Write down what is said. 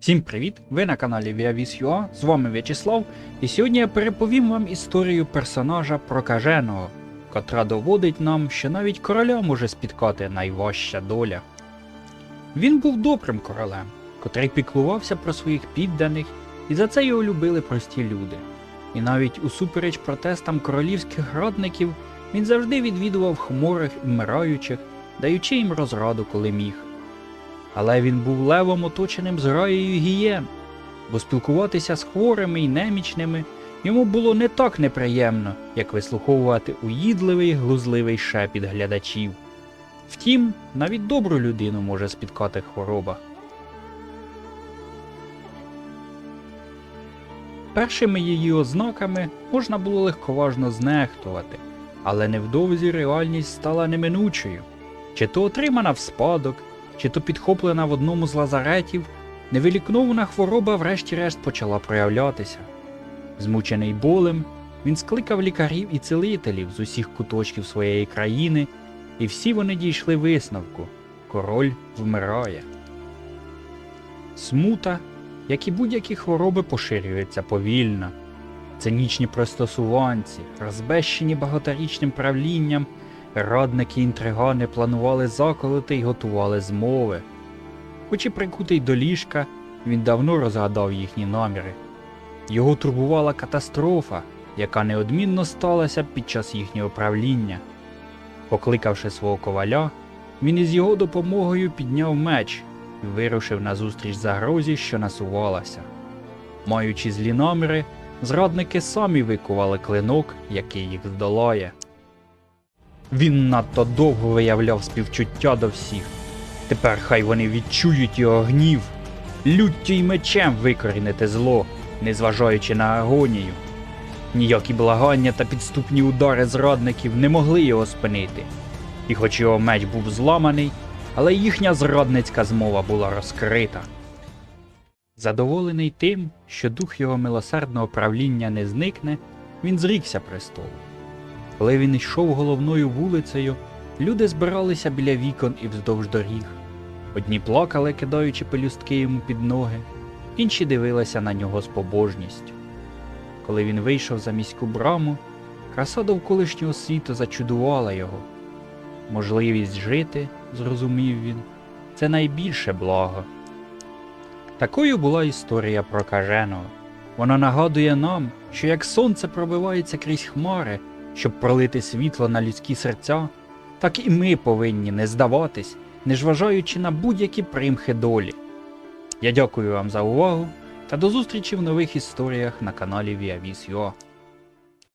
Всім привіт! Ви на каналі Viavis.ua, з вами В'ячеслав, і сьогодні я переповім вам історію персонажа Прокаженого, котра доводить нам, що навіть короля може спіткати найважча доля. Він був добрим королем, котрий піклувався про своїх підданих, і за це його любили прості люди. І навіть усупереч протестам королівських радників він завжди відвідував хворих і вмираючих, даючи їм розраду, коли міг. Але він був левом оточеним зграєю гієн, бо спілкуватися з хворими і немічними йому було не так неприємно, як вислуховувати уїдливий глузливий шепіт глядачів. Втім, навіть добру людину може спіткати хвороба. Першими її ознаками можна було легковажно знехтувати, але невдовзі реальність стала неминучою. Чи то отримана в спадок, чи то підхоплена в одному з лазаретів, невилікнована хвороба врешті-решт почала проявлятися. Змучений болем, він скликав лікарів і цілителів з усіх куточків своєї країни, і всі вони дійшли висновку король вмирає. Смута, як і будь-які хвороби, поширюється повільно. Цинічні пристосуванці, розбещені багаторічним правлінням, Радники інтригани планували заколоти й готували змови. Хоч і прикутий до ліжка, він давно розгадав їхні наміри. Його турбувала катастрофа, яка неодмінно сталася під час їхнього правління. Покликавши свого коваля, він із його допомогою підняв меч і вирушив назустріч загрозі, що насувалася. Маючи злі наміри, зрадники самі викували клинок, який їх здолає. Він надто довго виявляв співчуття до всіх. Тепер хай вони відчують його гнів, люттю й мечем викорінити зло, незважаючи на агонію. Ніякі благання та підступні удари зрадників не могли його спинити. І хоч його меч був зламаний, але їхня зрадницька змова була розкрита. Задоволений тим, що дух його милосердного правління не зникне, він зрікся престолу. Коли він йшов головною вулицею, люди збиралися біля вікон і вздовж доріг. Одні плакали, кидаючи пелюстки йому під ноги, інші дивилися на нього з побожністю. Коли він вийшов за міську браму, краса довколишнього світу зачудувала його. Можливість жити, зрозумів він, це найбільше благо. Такою була історія прокаженого. Вона нагадує нам, що як сонце пробивається крізь хмари, щоб пролити світло на людські серця, так і ми повинні не здаватись, не зважаючи на будь-які примхи долі. Я дякую вам за увагу та до зустрічі в нових історіях на каналі Viavis.ua.